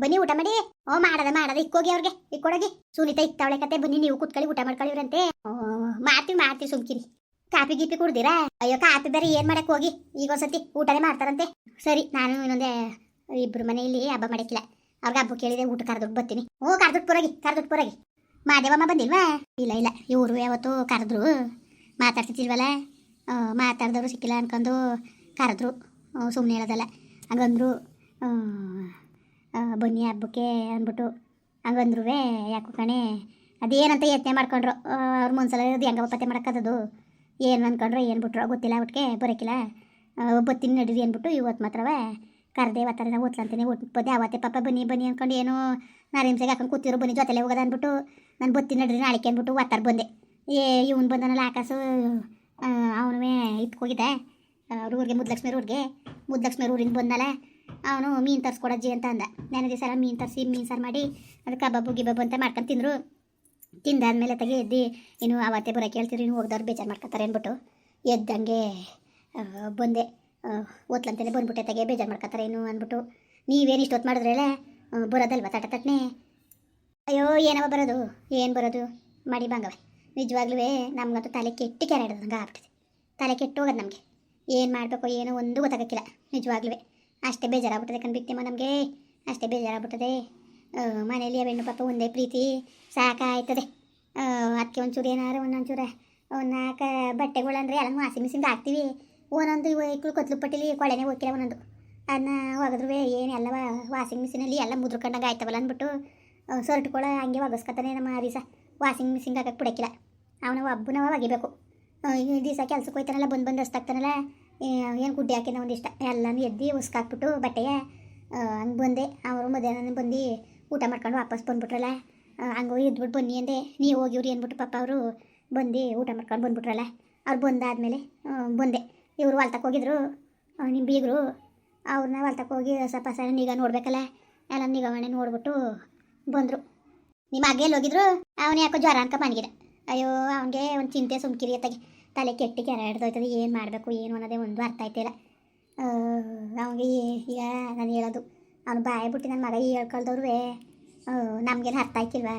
ಬನ್ನಿ ಊಟ ಮಾಡಿ. ಓ ಮಾಡದ ಮಾಡದ. ಇಕ್ಕೋಗಿ ಅವ್ರಿಗೆ. ಇಕ್ಕೊಡಗಿ ಸುನೀತಾ ಇಕ್ತಾವಳೆ ಕತೆ. ಬನ್ನಿ ನೀವು ಕುತ್ಕೊಳ್ಳಿ ಊಟ ಮಾಡ್ಕೊಳ್ಳಿವ್ರಂತೆ. ಮಾಡ್ತೀವಿ ಮಾಡ್ತೀವಿ ಸುಮ್ಕಿರಿ. ಕಾಫಿ ಗೀಪಿ ಕುಡ್ದಿರಾ? ಅಯ್ಯೋ ಕಾಫಿ ಬೇರೆ ಏನ್ ಮಾಡಕ್ ಹೋಗಿ? ಈಗ ಒಂದ್ಸತಿ ಊಟನೇ ಮಾಡ್ತಾರಂತೆ. ಸರಿ ನಾನು ಇನ್ನೊಂದೇ ಇಬ್ರು ಮನೆಯಲ್ಲಿ ಹಬ್ಬ ಮಾಡಕ್ಕಿಲ್ಲ. ಅವ್ರಿಗೆ ಹಬ್ಬ ಕೇಳಿದೆ ಊಟ ಕರೆದುಟ್ಟು ಬರ್ತೀನಿ. ಓ ಕರೆದುಟ್ಟು ಪುರಗಿ ಕರೆದುಟ್ಟು ಪುರಗಿ. ಮಾದೇವಮ್ಮ ಬಂದಿಲ್ವಾ? ಇಲ್ಲ ಇಲ್ಲ. ಇವರು ಯಾವತ್ತು ಕರೆದ್ರು. ಮಾತಾಡ್ತಿದ್ದಿಲ್ವಲ್ಲ? ಆ, ಮಾತಾಡ್ದವ್ರು ಸಿಕ್ಕಿಲ್ಲ ಅನ್ಕೊಂಡು ಕರೆದ್ರು. ಸುಮ್ಮನೆ ಹೇಳೋದಲ್ಲ. ಹಂಗಂದ್ರು ಬನ್ನಿ ಹಬ್ಬಕ್ಕೆ ಅಂದ್ಬಿಟ್ಟು ಹಂಗಂದ್ರು ಯಾಕೋ ಕಣೆ? ಅದೇನಂತ ಯತ್ನೆ ಮಾಡ್ಕೊಂಡ್ರು. ಅವ್ರ ಮುಂದ್ಸಲ ಇರೋದು ಹೆಂಗ ಪತ್ತೆ ಮಾಡೋಕ್ಕದು ಏನು ಅನ್ಕೊಂಡ್ರು ಏನು ಬಿಟ್ರು? ಗೊತ್ತಿಲ್ಲ ಒಟ್ಟಿಗೆ ಬರೋಕ್ಕಿಲ್ಲ ಬತ್ತೀನಿ ನಡೀರಿ ಅಂದ್ಬಿಟ್ಟು ಇವತ್ತು ಮಾತ್ರವೇ ಕರೆದೇ ಇವತ್ತರ ಓದ್ಲಂತೀನಿ. ಒಟ್ಪದೆ ಅವತ್ತೆ ಪಾಪ, ಬನ್ನಿ ಬನ್ನಿ ಅನ್ಕೊಂಡು ಏನೋ ನಾರಿಂಸೆಗೆ ಹಾಕೊಂಡು ಕೂತಿರೋ. ಬನ್ನಿ, ಜೊತೆಲೆ ಹೋಗೋದ ಅಂದ್ಬಿಟ್ಟು ನಾನು ಬತ್ತೀನಿ ನಡೀರಿ ನಾಳೆಗೆ ಅಂದ್ಬಿಟ್ಟು ಒತ್ತಾರ ಬಂದೆ. ಏ, ಇವನು ಬಂದನಲ್ಲ ಆಕಾಸು. ಅವನವೇ ಇಟ್ಕೋಗಿದ್ದೆ. ಅವ್ರ ಊರಿಗೆ ಮುದ್ದಲಕ್ಷ್ಮಿ ಊರಿಗೆ. ಮುದ್ದಲಕ್ಷ್ಮಿ ಊರಿಂದ ಬಂದಲ್ಲ ಅವನು ಮೀನು ತರಿಸ್ಕೊಡಜ್ಜಿ ಅಂತ ಅಂದ. ನೆನೆ ದಿವಸ ಮೀನು ತರಿಸಿ, ಮೀನು ಸಾರು ಮಾಡಿ, ಅದು ಕಬಾಬು, ಗಿಬಾಬು ಅಂತ ಮಾಡ್ಕೊಂಡು ತಿಂದರು. ತಿಂದಾದ್ಮೇಲೆ ತೆಗೆ ಎದ್ದು, ಇನ್ನು ಅವತ್ತೇ ಬರೋಕೆ ಹೇಳ್ತಿದ್ರು ಇನ್ನು ಹೋಗ್ದವ್ರು ಬೇಜಾರು ಮಾಡ್ಕೊತಾರೆ ಅಂದ್ಬಿಟ್ಟು ಎದ್ದಂಗೆ ಬಂದೆ. ಓದ್ಲಂತಲೇ ಬಂದ್ಬಿಟ್ಟೆ, ತೆಗೆ ಬೇಜಾರು ಮಾಡ್ಕೊತಾರೆ ಏನು ಅಂದ್ಬಿಟ್ಟು. ನೀವೇನು ಇಷ್ಟೊತ್ತು ಮಾಡಿದ್ರಲ್ಲ ಬರೋದಲ್ವ ತಟ ತಟ್ನೆ? ಅಯ್ಯೋ, ಏನವ ಬರೋದು? ಏನು ಬರೋದು? ಮಾಡಿ ಬಂಗವೆ. ನಿಜವಾಗ್ಲೂ ನಮ್ಗಂತೂ ತಲೆ ಕೆಟ್ಟಿ ಕೆರೆ ಹಂಗೆ ಆಗ್ಬಿಟ್ಟಿದೆ. ತಲೆ ಕೆಟ್ಟು ಹೋಗೋದು ನಮಗೆ. ಏನು ಮಾಡಬೇಕು ಏನೋ ಒಂದು ಗೊತ್ತಾಗಕ್ಕಿಲ್ಲ. ನಿಜವಾಗ್ಲೂ ಅಷ್ಟೇ ಬೇಜಾರಾಗ್ಬಿಟ್ಟದೆ ಕಣ್ಬಿಕ್ತಿಮ್ಮ ನಮಗೆ. ಅಷ್ಟೇ ಬೇಜಾರಾಗ್ಬಿಟ್ಟದೆ. ಮನೆಯಲ್ಲಿ ಹೆಣ್ಣು ಪಾಪ ಒಂದೇ ಪ್ರೀತಿ, ಸಾಕಾಯ್ತದೆ. ಅದಕ್ಕೆ ಒಂಚೂರು ಏನಾರು ಒಂದೊಂಚೂರ, ಒಂದು ನಾಲ್ಕು ಬಟ್ಟೆಗಳಂದ್ರೆ ಎಲ್ಲ ವಾಷಿಂಗ್ ಮಿಸಿಂದ ಹಾಕ್ತೀವಿ. ಒಂದೊಂದು ಇವು ಕತ್ಲು ಪಟ್ಟಿಲಿ ಕೊಳೆನೇ ಹೋಗಿಲ್ಲ ಒಂದೊಂದು. ಅದನ್ನ ಒಗೆದ್ರು ಏನು ಎಲ್ಲ ವಾಷಿಂಗ್ ಮಿಷಿನಲ್ಲಿ ಎಲ್ಲ ಮುದ್ರಕೊಂಡಾಗ ಆಯ್ತವಲ್ಲ ಅಂದ್ಬಿಟ್ಟು ಸರ್ಟ್ಗಳ ಹಂಗೆ ಒಗಸ್ಕೊತಾನೆ ನಮ್ಮ ದಿವಸ ವಾಷಿಂಗ್ ಮಿಷಿನ್ಗೆ ಹಾಕಕ್ಕೆ ಬಿಡಕ್ಕಿಲ್ಲ. ಅವನ ಒಬ್ಬನವ ಒಗಿಬೇಕು. ಈ ದಿವಸ ಕೆಲ್ಸಕ್ಕೆ ಹೋಯ್ತಾನಲ್ಲ, ಬಂದು ಬಂದು ಹಸ್ತಾಗ್ತಾನಲ್ಲ ಏನು ಗುಡ್ಡೆ ಹಾಕಿದ ಒಂದಿಷ್ಟ ಎಲ್ಲನೂ ಎದ್ದು ಉಸ್ಕಾಕ್ಬಿಟ್ಟು ಬಟ್ಟೆಯ ಹಂಗೆ ಬಂದೆ. ಅವರು ಮಧ್ಯಾಹ್ನ ಬಂದು ಊಟ ಮಾಡ್ಕೊಂಡು ವಾಪಸ್ ಬಂದ್ಬಿಟ್ರಲ್ಲ. ಹಂಗೆ ಇದ್ಬಿಟ್ಟು ಬನ್ನಿ ಅಂದೆ. ನೀವು ಹೋಗಿವ್ರಿ ಅಂದ್ಬಿಟ್ಟು ಪಾಪ ಅವರು ಬಂದು ಊಟ ಮಾಡ್ಕೊಂಡು ಬಂದ್ಬಿಟ್ರಲ್ಲ. ಅವ್ರು ಬಂದಾದಮೇಲೆ ಬಂದೆ. ಇವರು ಹೊಲ್ತಕ್ಕೆ ಹೋಗಿದ್ರು. ನಿಮ್ಮ ಬೀಗರು ಅವ್ರನ್ನ ಹೊಲ್ತಕ್ಕೆ ಹೋಗಿ ಸ್ವಲ್ಪ ಸಲ ನಿಗಾ ನೋಡ್ಬೇಕಲ್ಲ. ಎಲ್ಲ ನಿಗಾವಣೆ ನೋಡ್ಬಿಟ್ಟು ಬಂದರು. ನಿಮ್ಮ ಅಗ್ಗೆ ಎಲ್ಲಿ ಹೋಗಿದ್ರು? ಅವನು ಯಾಕೋ ಜ್ವರ ಅನ್ಕ ಮನಗಿದ ಅಯ್ಯೋ, ಅವನಿಗೆ ಒಂದು ಚಿಂತೆ ಸುಮ್ಕಿರಿ ಅತ್ತಾಗೆ ತಲೆ ಕೆಟ್ಟಿ ಕೆರೆ ಹಿಡ್ದೋಯ್ತದೆ ಏನು ಮಾಡಬೇಕು, ಏನು ಅನ್ನೋದೇ ಒಂದು ಅರ್ಥ ಆಯ್ತಿಲ್ಲ ಅವನಿಗೆ ಈಗ ನಾನು ಹೇಳೋದು, ಅವ್ನು ಬಾಯಿ ಬಿಟ್ಟು ನನ್ನ ಮಗ ಹೇಳ್ಕೊಳ್ದವ್ರು ನಮಗೇನು ಅರ್ಥ ಆಯ್ತಿಲ್ವಾ?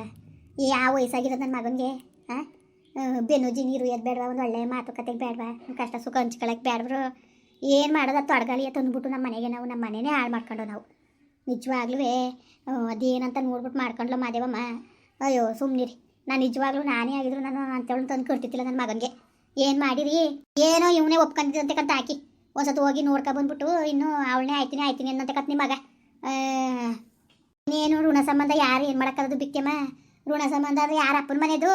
ಆ ವಯಸ್ಸಾಗಿರೋದು ನನ್ನ ಮಗನಿಗೆ ಹಾಂ ಬೆನ್ನುಜಿ ನೀರು ಎದ್ದು ಬೇಡವಾ, ಒಂದು ಒಳ್ಳೆ ಮಾತುಕತೆಗೆ ಬೇಡವಾ ಕಷ್ಟ ಸುಖ ಹಂಚ್ಕೊಳಕ್ಕೆ ಬೇಡವ್ರು ಏನು ಮಾಡೋದು ಅದು ತೊಡಗಲಿ ತಂದ್ಬಿಟ್ಟು ನಮ್ಮ ಮನೆಗೆ ನಾವು ನಮ್ಮ ಮನೆನೇ ಹಾಳು ಮಾಡ್ಕೊಂಡು ನಾವು. ನಿಜವಾಗ್ಲೂ ಅದೇನಂತ ನೋಡ್ಬಿಟ್ಟು ಮಾಡ್ಕೊಂಡ್ಲ ಮಾದೇವಮ್ಮ. ಅಯ್ಯೋ ಸುಮ್ಮನಿರಿ ನಾನು ನಿಜವಾಗ್ಲೂ ನಾನೇ ಆಗಿದ್ರು ನಾನು ಅಂತೇಳಿ ತಂದು ಕೊಡ್ತಿದ್ದಿಲ್ಲ ನನ್ನ ಮಗನಿಗೆ. ಏನು ಮಾಡಿರಿ? ಏನೋ ಇವನೇ ಒಪ್ಕೊಂಡಿದ್ದಂತೆ ಕಂತ ಹಾಕಿ ಒಂದ್ಸತಿ ಹೋಗಿ ನೋಡ್ಕೊ ಬಂದ್ಬಿಟ್ಟು ಇನ್ನು ಅವಳನ್ನೇ ಆಯ್ತೀನಿ ಆಯ್ತೀನಿ ಅನ್ನಂತೆ ಕತ್ ನಿಮ್ಮ ಮಗ ಋಣ ಸಂಬಂಧ ಯಾರು ಏನು ಮಾಡೋಕ್ಕದು ಬಿಕ್ಕೆಮ್ಮ ಋಣ ಸಂಬಂಧ ಅದು ಯಾರ ಅಪ್ಪನ ಮನೆದು?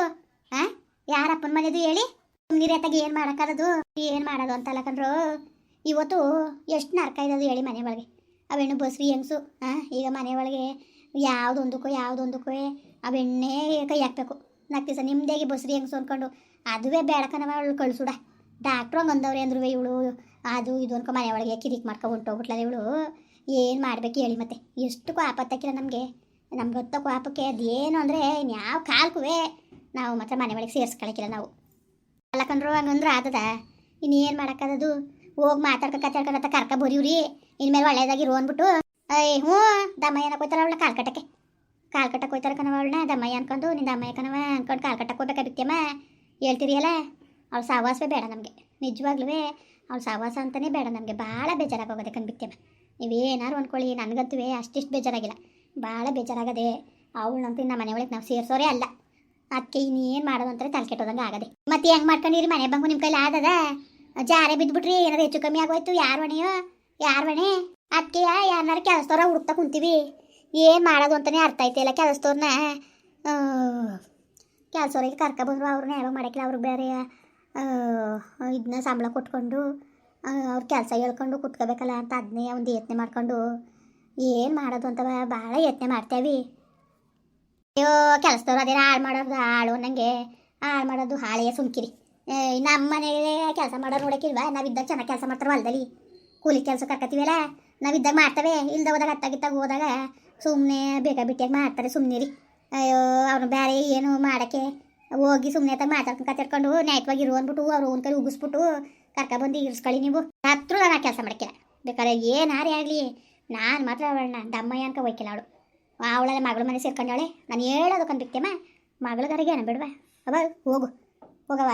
ಹಾಂ ಯಾರ ಅಪ್ಪನ ಮನೆದು ಹೇಳಿ? ನೀರೇತಾಗ ಏನು ಮಾಡೋಕ್ಕದು ಏನು ಮಾಡೋದು ಅಂತಲ್ಲ ಇವತ್ತು ಎಷ್ಟು ನರ್ಕ ಇರೋದು ಹೇಳಿ ಮನೆ ಒಳಗೆ. ಅವೆಣ್ಣು ಬಸ್ವಿ ಹೆಂಗ್ಸು ಹಾಂ ಈಗ ಮನೆ ಒಳಗೆ ಯಾವುದೊಂದಕ್ಕೂ ಯಾವುದೊಂದಕ್ಕೂ ಅವೆಣ್ಣೆ ಕೈ ಹಾಕ್ಬೇಕು. ನಾಲ್ಕು ದಿವಸ ನಿಮ್ಮದೇಗೆ ಬಸ್ರಿ ಹೆಂಗ್ ಸೋನ್ಕೊಂಡು? ಅದುವೇ ಬೇಡಕನವ ಅವಳು ಕಳ್ಸುಡ. ಡಾಕ್ಟ್ರು ಹಂಗೆ ಅಂದ್ರು ಇವಳು. ಅದು, ಇದು ಅನ್ಕೊ ಮನೆ ಒಳಗೆ ಕಿರಿಕ್ ಮಾಡ್ಕೊ ಹೊಂಟೋಗ್ಬಿಟ್ಲಲ್ಲ ಇವಳು. ಏನು ಮಾಡ್ಬೇಕು ಹೇಳಿ ಮತ್ತೆ. ಎಷ್ಟು ಕೋಪತ್ತಕ್ಕಿಲ್ಲ ನಮಗೆ. ನಮ್ಗೆ ಗೊತ್ತ ಕೋಪಕ್ಕೆ ಅದೇನು ಅಂದರೆ ಯಾವ ಕಾಲ್ಕುವೆ? ನಾವು ಮಾತ್ರ ಮನೆ ಒಳಗೆ ಸೇರಿಸ್ಕೊಳಕ್ಕಿಲ್ಲ ನಾವು. ಅಲ್ಲ ಕಂಡ್ರು ಹಂಗಂದ್ರೆ ಆದದ ಇನ್ನೇನು ಮಾಡೋಕ್ಕದದು? ಹೋಗಿ ಮಾತಾಡ್ಕ ಕತ್ತಾಡ್ಕೊಂಡ ಕರ್ಕ ಬರೀವ್ರಿ ಇನ್ಮೇಲೆ ಒಳ್ಳೇದಾಗಿರು ಅಂದ್ಬಿಟ್ಟು ಅಯ್ಯ ಹ್ಞೂ ದಮ್ಮ ಏನಕ್ಕೆ ಹೋಯ್ತಾರ ಅವಳ ಕಾಲ್ ಕಟ್ಟಕ್ಕೆ ಕಾಲ್ ಕಟ್ಟಕ್ಕೆ ಹೋಯ್ತಾರ ಕಣವ ಅವಳನ್ನ? ದಮ್ಮಯ್ಯ ಅನ್ಕೊಂಡು, ನಿಂದ ಅಮ್ಮಯ್ಯ ಕಣವ ಅನ್ಕೊಂಡು ಕಾಲ್ ಕಟ್ಟಕ್ಕೆ ಹೋಗ್ಬೇಕಾಗಿತ್ತಮ್ಮ ಹೇಳ್ತೀರಿಯಲ್ಲ ಅವಳ ಸಹವಾಸವೇ ಬೇಡ ನಮಗೆ. ನಿಜವಾಗ್ಲೂ ಅವ್ಳು ಸಹವಾಸ ಅಂತಲೇ ಬೇಡ ನಮಗೆ. ಭಾಳ ಬೇಜಾರಾಗೋಗದೆ ಕಂಡ್ಬಿತ್ತಮ್ಮ ನೀವೇನಾರು ಅಂದ್ಕೊಳ್ಳಿ ನನಗಂತೂ ಅಷ್ಟಿಷ್ಟು ಬೇಜಾರಾಗಿಲ್ಲ. ಭಾಳ ಬೇಜಾರಾಗದೆ ಅವಳಂತೂ ನಮ್ಮ ಮನೆ ಒಳಗೆ ನಾವು ಸೇರಿಸೋರೇ ಅಲ್ಲ. ಅದಕ್ಕೆ ಇನ್ನೇನು ಮಾಡೋದು ಅಂತಾರೆ ತಲೆ ಕೆಟ್ಟೋದಂಗೆ ಆಗದೆ. ಮತ್ತೆ ಹೆಂಗೆ ಮಾಡ್ಕೊಂಡಿರಿ? ಮನೆ ಬಂಗು ನಿಮ್ಮ ಕೈಲಿ ಆದದ? ಜಾರೆ ಬಿದ್ದುಬಿಟ್ರಿ ಏನಾರು ಹೆಚ್ಚು ಕಮ್ಮಿ ಆಗೋಯ್ತು? ಯಾರು ಹೊಣೆಯೋ? ಯಾರು ಹೊಣೆ? ಅದಕ್ಕೆ ಯಾರನ್ನಾರು ಕೆಲಸದವ್ರ ಹುಡುಕ್ತಾ ಕುಂತೀವಿ? ಏನು ಮಾಡೋದು ಅಂತಲೇ ಅರ್ಥ ಆಯ್ತಿಲ್ಲ ಕೆಲಸದವ್ರನ್ನ ಕೆಲಸವ್ರಿಗೆ ಕರ್ಕೊಬಂದ್ರು ಅವ್ರನ್ನ ಯಾವಾಗ ಮಾಡೋಕ್ಕಿಲ್ಲ, ಅವ್ರಿಗೆ ಬೇರೆ ಇದನ್ನ ಸಂಬಳ ಕೊಟ್ಕೊಂಡು ಅವ್ರ ಕೆಲಸ ಹೇಳ್ಕೊಂಡು ಕುತ್ಕೋಬೇಕಲ್ಲ ಅಂತ ಅದನ್ನೇ ಒಂದು ಯತ್ನೆ ಮಾಡ್ಕೊಂಡು, ಏನು ಮಾಡೋದು ಅಂತ ಭಾಳ ಯತ್ನೆ ಮಾಡ್ತೇವೆ. ಅಯ್ಯೋ, ಕೆಲಸದವ್ರು ಅದೇನು ಹಾಳು ಮಾಡೋದು ಹಾಳು ಅನ್ನಂಗೆ. ಹಾಳು ಮಾಡೋದು ಹಾಳೆಯ ಸುಮ್ಕಿರಿ. ನಮ್ಮ ಮನೆಯಲ್ಲಿ ಕೆಲಸ ಮಾಡೋರು ನೋಡಕ್ಕಿಲ್ವಾ? ನಾವಿದ್ದಾಗ ಚೆನ್ನಾಗಿ ಕೆಲಸ ಮಾಡ್ತಾರೆ ಹೊಲದಲ್ಲಿ. ಕೂಲಿ ಕೆಲಸ ಕರ್ಕತೀವಲ್ಲ ನಾವಿದ್ದಾಗ ಮಾಡ್ತೇವೆ. ಇಲ್ದ ಹೋದಾಗ ಅತ್ತಾಗಿತ್ತಾಗ ಹೋದಾಗ ಸುಮ್ಮನೆ ಬೇಗ ಬಿಟ್ಟಿಯಾಗಿ ಮಾಡ್ತಾರೆ ಸುಮ್ಮನೆ ರೀ ಅಯ್ಯೋ ಅವ್ರನ್ನ ಬೇರೆ ಏನು ಮಾಡೋಕ್ಕೆ? ಹೋಗಿ ಸುಮ್ಮನೆ ತಾಗ ಮಾತಾಡ್ಕೊಂಡು ಕತ್ತಿಡ್ಕೊಂಡು ನ್ಯಾಯವಾಗಿ ಇರು ಅಂದ್ಬಿಟ್ಟು ಅವ್ರು ಒಂದು ಕೈ ಉಗಿಸ್ಬಿಟ್ಟು ಕರ್ಕೊಬಂದು ಇರಿಸ್ಕೊಳ್ಳಿ ನೀವು. ಹತ್ರ ನಾನು ಕೆಲಸ ಮಾಡಕ್ಕಿಲ್ಲ ಬೇಕಾದ್ರೆ ಏನಾರೇ ಆಗಲಿ? ನಾನು ಮಾತ್ರ ಅವಳನ್ನ ದಮ್ಮಯ್ಯ ಅನ್ಕ ಒಯ್ಕಿಲ್ಲ ಅವಳು. ಅವಳೆಲ್ಲ ಮಗಳ ಮನೆ ಸೇರ್ಕೊಂಡಾಳೆ ನಾನು ಹೇಳೋದು ಮಗಳ ಮಗಳಿಗಾರಿಗೆ ಏನ ಬಿಡ್ವಾ. ಅವ ಹೋಗು. ಹೋಗವ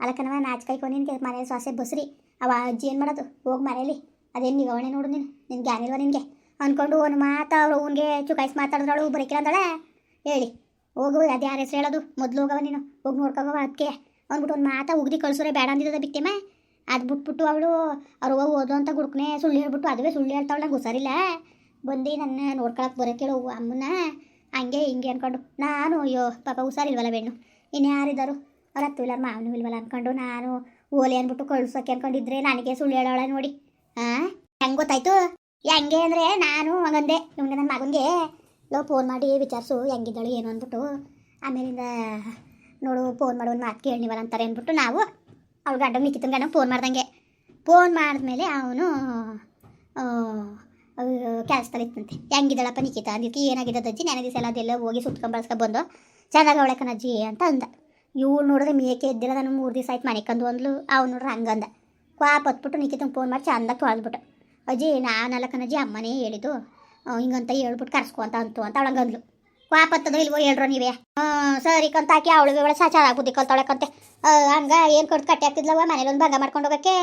ಅಲಕ್ಕನವ ನಾಚ್ಕೈಕೊ ನಿನ್ಗೆ ಮನೆ ಸೊಸೆ ಬಸ್ರಿ. ಅವ ಅಜ್ಜಿ ಏನು ಮಾಡೋದು? ಹೋಗಿ ಮನೇಲಿ. ಅದೇನು ನಿಗವಣೆ ನೋಡು ನೀನು. ನಿನ್ಗೆ ಜ್ಞಾನಿಲ್ವ ನಿನಗೆ? ಅಂದ್ಕೊಂಡು ಒಂದು ಮಾತು, ಅವ್ರು ಅವ್ನಿಗೆ ಚುಕಾಯಿಸಿ ಮಾತಾಡಿದ್ರಳು ಬರೀಕಿಲ್ಲ ಹೇಳಿ, ಹೋಗು, ಅದು ಯಾರ ಹೆಸರು ಹೇಳೋದು? ಮೊದಲು ಹೋಗವ ನೀನು. ಹೋಗಿ ನೋಡ್ಕೋವ ಅದಕ್ಕೆ ಅಂದ್ಬಿಟ್ಟು ಒಂದು ಮಾತಾ ಉಗ್ದಿ ಕಳ್ಸೋರೆ ಬೇಡ ಅಂದಿದ್ದದ ಬಿತ್ತೇಮ್ಮ ಅದು ಬಿಟ್ಬಿಟ್ಟು ಅವಳು, ಅವ್ರು ಹೋಗಿ ಓದು ಅಂತ ಗುಡ್ಕನೆ ಸುಳ್ಳು ಹೇಳ್ಬಿಟ್ಟು ಅದುವೇ ಸುಳ್ಳು ಹೇಳ್ತಾವಳು ನಂಗೆ ಹುಷಾರಿಲ್ಲ. ಬಂದು ನನ್ನ ನೋಡ್ಕೊಳಕ್ಕೆ ಬರೋಕೇಳು ಅಮ್ಮನ ಹಂಗೆ ಹಿಂಗೆ ಅಂದ್ಕೊಂಡು ನಾನು ಅಯ್ಯೋ, ಪಾಪ ಹುಷಾರಿಲ್ವಲ್ಲ ಬೆಣ್ಣು. ಇನ್ನು ಯಾರಿದ್ದಾರು ಅವ್ರ ಹತ್ತು ಇಲ್ಲಾರ ಮಾವನು ಇಲ್ವಲ್ಲ ಅಂದ್ಕೊಂಡು ನಾನು ಓಲೆ ಅಂದ್ಬಿಟ್ಟು ಕಳ್ಸೋಕೆ ಅನ್ಕೊಂಡಿದ್ರೆ ನನಗೆ ಸುಳ್ಳು ಹೇಳೋಳೆ ನೋಡಿ. ಹಾಂ ಹೆಂಗೆ ಗೊತ್ತಾಯ್ತು? ಹೆಂಗೆ ಅಂದರೆ ನಾನು ಮಗಂದೆ ಇವ್ನಿಗೆ ನನ್ನ ಮಗನಿಗೆ ಲೋ ಫೋನ್ ಮಾಡಿ ವಿಚಾರಿಸು, ಹೆಂಗಿದ್ದಾಳು ಏನು ಅಂದ್ಬಿಟ್ಟು. ಆಮೇಲಿಂದ, ನೋಡು ಫೋನ್ ಮಾಡೋ ಮಾತು ಕೇಳಿವಲ್ಲ ಅಂತಾರೆ ಅಂದ್ಬಿಟ್ಟು ನಾವು ಅವ್ಳ ಗಂಡ ನಿಕ್ಕಿತನ ಗಂಡ ಫೋನ್ ಮಾಡ್ದಂಗೆ. ಫೋನ್ ಮಾಡಿದ್ಮೇಲೆ ಅವನು ಕೆಲಸದಲ್ಲಿ ಇತ್ತಂತೆ ಹೆಂಗಿದ್ದಾಳಪ್ಪ ನಿಖಿತ? ಅಂದಿದ್ದಕ್ಕೆ ಏನಾಗಿದೆ ಅಜ್ಜಿ? ನನಗೆ ಎಲ್ಲ ಅದೆಲ್ಲ ಹೋಗಿ ಸುತ್ಕೊಂಡು ಬಳಸ್ಕೊ ಬಂದು ಚೆನ್ನಾಗಿ ಅವಳೆ ಅಜ್ಜಿ ಅಂತ ಅಂದ. ಇವಳು ನೋಡಿದ್ರೆ ಮೇಕೆ ಎದ್ದಿಲ್ಲ, ನಾನು ಮೂರು ದಿವಸ ಆಯ್ತು ಮನೆ ಕಂದು ಅಂದ್ಲು ಅವ್ನು ನೋಡ್ರೆ ಹಂಗಂದ. ಕ್ವಾಪ್ ಹತ್ಬಿಟ್ಟು ನಿಕಿತಂಗೆ ಫೋನ್ ಮಾಡಿ ಚೆಂದಾಗಿ ತೊಳೆದ್ಬಿಟ್ಟು. ಅಜ್ಜಿ ನಾಲ್ಕನ ಅಜ್ಜಿ ಅಮ್ಮನೇ ಹೇಳಿದ್ದು. ಹಿಂಗಂತ ಹೇಳ್ಬಿಟ್ಟು ಕರ್ಸ್ಕೊ ಅಂತ ಅಂತು ಅಂತ ಅವಳಂಗಂದ್ಲು ವಾಪತ್ತದ ಇಲ್ವೋ ಹೇಳ್ರೋ ನೀವೇ? ಸರಿ ಕಂತ ಹಾಕಿ ಅವಳಿಗೆ ಇವಳ ಆಗ್ಬೋದು ಬುದ್ಧಿ ಕಲ್ತಾಳಕ್ಕಂತೆ ಹಂಗ ಏನು ಕೊಟ್ಟು ಕಟ್ಟಿ ಹಾಕ್ತಿದ್ಲವ? ಮನೇಲಿ ಒಂದು ಭಂಗ ಮಾಡ್ಕೊಂಡು ಹೋಗಕ್ಕೆ?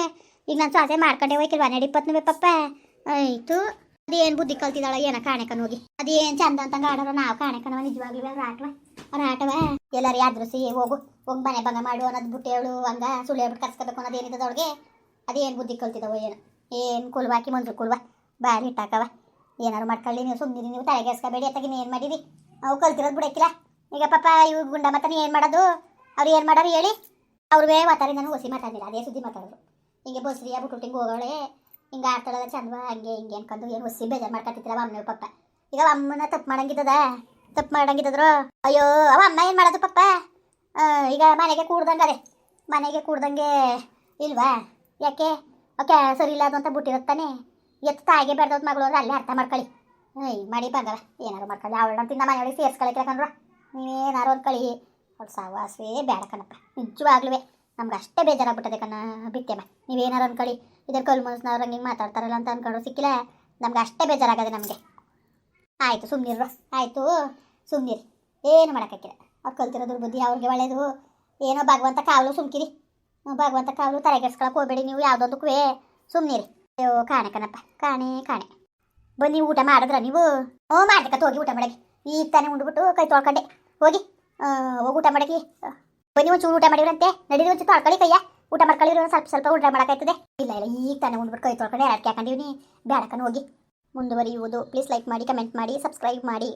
ಈಗ ನಾನು ಸಾಸೆ ಮಾಡ್ಕೊಂಡೆ ಹೋಯ್ಕಿಲ್ವ? ನೆಡಿ ಪತ್ನವೇ ಪಪ್ಪ. ಆಯಿತು. ಅದೇನು ಬುದ್ಧಿ ಕಲ್ತಿದ್ದಾಳ? ಏನ ಕಾಣೆಕನ್ ಹೋಗಿ. ಅದೇನು ಚಂದ ಅಂತಂಗ ಆಡೋರು ನಾವು ಕಾಣೆಕನವ? ನಿಜವಾಗ್ಲೂ ಅವ್ರು ಆಟವ ಅವ್ರ ಆಟವ ಎಲ್ಲರೂ ಯಾದ್ರಸಿ ಹೋಗು. ಹೋಗಿ ಮನೆ ಭಂಗ ಮಾಡು ಅನ್ನೋದು ಬಿಟ್ಟು ಹೇಳು. ಹಂಗ ಸುಳ್ಳು ಹೇಳ್ಬಿಟ್ಟು ಕರ್ಸ್ಕೋಬೇಕು ಅನ್ನೋದು ಏನಿದೆ ಅವಳಿಗೆ ಅದೇನು ಬುದ್ಧಿ ಕಲ್ತಿದ್ದಾವೋ ಏನು. ಏನು ಕುಲ್ವಾಕಿ ಮಂಜು ಕುಲ್ವಾ? ಬಾರಿ ಇಟ್ಟಾಕವ. ಏನಾರು ಮಾಡ್ಕೊಳ್ಳಿ ನೀವು ಸುಮ್ಮನೆ ನೀವು ತಲೆಗೆಸ್ಕೋಬೇಡಿ ಅತ್ತಾಗಿ ಏನು ಮಾಡಿರಿ ಅವು ಕಲ್ತಿರೋದು ಬಿಡಕ್ಕಿಲ್ಲ. ಈಗ ಪಾಪ ಇವು ಗುಂಡ ಮತ್ತನ ಏನು ಮಾಡೋದು? ಅವ್ರು ಏನು ಮಾಡೋರು ಹೇಳಿ? ಅವ್ರಿಗೆ ಮಾತಾಡಿ ನಾನು ಹೊಸಿ ಮಾತಾಡಿಲ್ಲ ಅದೇ ಸುದ್ದಿ ಮಾತಾಡೋದು ಹಿಂಗೆ ಬಸ್ರಿ ಬಿಟ್ಟು ಹಿಂಗೆ ಹೋಗೋಳೆ, ಹಿಂಗೆ ಆಡ್ತಾಳೆ ಚಂದ್ವ, ಹಂಗೆ ಹಿಂಗೆ ಅನ್ಕೊಂಡು ಏನು ಹೊಸಿ ಬೇಜಾರು ಮಾಡ್ಕೊತಿದ್ರ ಅಮ್ಮನ ಪಪ್ಪ ಈಗ ಅಮ್ಮನ ತಪ್ಪು ಮಾಡಂಗಿದ್ದದ? ತಪ್ಪು ಮಾಡಂಗಿದ್ದದ್ರು? ಅಯ್ಯೋ, ಅವ ಅಮ್ಮ ಏನು ಮಾಡೋದು ಪಪ್ಪ ಈಗ ಮನೆಗೆ ಕೂಡ್ದಂಗೆ ಅದೇ. ಮನೆಗೆ ಕೂಡ್ದಂಗೆ ಇಲ್ವಾ? ಯಾಕೆ? ಓಕೆ ಸರಿ ಇಲ್ಲ ಅದು ಅಂತ ಬಿಟ್ಟಿರುತ್ತಾನೆ ಎತ್ತು ತಾಯಿಗೆ ಮಗಳು ಅಂದ್ರೆ ಅಲ್ಲೇ ಅರ್ಥ ಮಾಡ್ಕೊಳ್ಳಿ. ಏಯ್, ಮಾಡಿ ಬಂದವ. ಏನಾರು ಮಾಡ್ಕೊಳ್ಳಿ. ಅವಳಂತ ನಮ್ಮ ಮನೆಯೊಳಗೆ ಸೇರ್ಸ್ಕೊಳಕ್ಕೆ ಕಣ್ರ ನೀವೇನಾರು ಅನ್ಕಳಿ ಅವ್ಳು ಸಾವಾಸವೇ ಬೇಡ ಕಣಪ್ಪ. ನಿಜವಾಗ್ಲೂ ನಮ್ಗೆ ಅಷ್ಟೇ ಬೇಜಾರಾಗ್ಬಿಟ್ಟದೆ ಕಣ್ಣ ಬಿತ್ತೆಮ್ಮ ನೀವೇನಾರು ಅನ್ಕಳಿ ಇದ್ರ ಕಲ್ ಮನ್ಸ್ನವ್ರು ಹಂಗೆ ಮಾತಾಡ್ತಾರಲ್ಲ ಅಂತ ಅಂದ್ಕೊಂಡು ಸಿಕ್ಕಿಲ್ಲ. ನಮ್ಗೆ ಅಷ್ಟೇ ಬೇಜಾರಾಗದೆ ನಮಗೆ. ಆಯಿತು ಸುಮ್ಮನಿರು ಆಯಿತು ಸುಮ್ಮನಿರಿ ಏನು ಮಾಡೋಕ್ಕಾಗಿಲ್ಲ ಅವ್ರು ಕಲ್ತಿರೋ ಬುದ್ಧಿ ಅವ್ರಿಗೆ ಒಳ್ಳೇದು. ಏನೋ ಭಗವಂತ ಕಾವಲು ಸುಮ್ಕಿರಿ. ಭಗವಂತ ಕಾವಲು ತಲೆಗೆಡ್ಸ್ಕೊಳಕ್ಕೆ ಹೋಗ್ಬೇಡಿ ನೀವು ಯಾವುದೊಂದಕ್ಕೂ ಸುಮ್ಮನಿರಿ ಅಯ್ಯೋ ಕಾಣೆ ಕಣಪ್ಪ ಕಾಣೆ ಕಾಣೆ ಬನ್ನಿ ಊಟ ಮಾಡಿದ್ರ ನೀವು ಹ್ಞೂ ಮಾಡ್ಲಿಕ್ಕೆ ಹೋಗಿ ಊಟ ಮಾಡಕ್ಕೆ ಈಗ ತಾನೇ ಉಂಡ್ಬಿಟ್ಟು ಕೈ ತೊಳ್ಕೊಂಡೆ ಹೋಗಿ ಹೋಗಿ ಊಟ ಮಾಡಕ್ಕೆ ಬನ್ನಿ ಒಂಚೂರು ಊಟ ಮಾಡಿವ್ರಂತೆ ನಡೀರಿ ಒಂಚೂರು ತೊಳ್ಕೊಳ್ಳಿ ಕೈಯ ಊಟ ಮಾಡ್ಕೊಳ್ಳಿರೋ ಸ್ವಲ್ಪ ಸ್ವಲ್ಪ ಊಟ ಮಾಡೋಕ್ಕಾಯ್ತದೆ ಇಲ್ಲ ಇಲ್ಲ ಈಗ ತಾನೇ ಉಂಡ್ಬಿಟ್ಟು ಕೈ ತೊಳ್ಕೊಂಡೆ ಯಾಕೆ ಹಾಕೊಂಡಿವ್ನಿ ಬೇಡಕ್ಕನ ಹೋಗಿ ಮುಂದುವರಿಯುವುದು ಪ್ಲೀಸ್ ಲೈಕ್ ಮಾಡಿ ಕಮೆಂಟ್ ಮಾಡಿ ಸಬ್ಸ್ಕ್ರೈಬ್ ಮಾಡಿ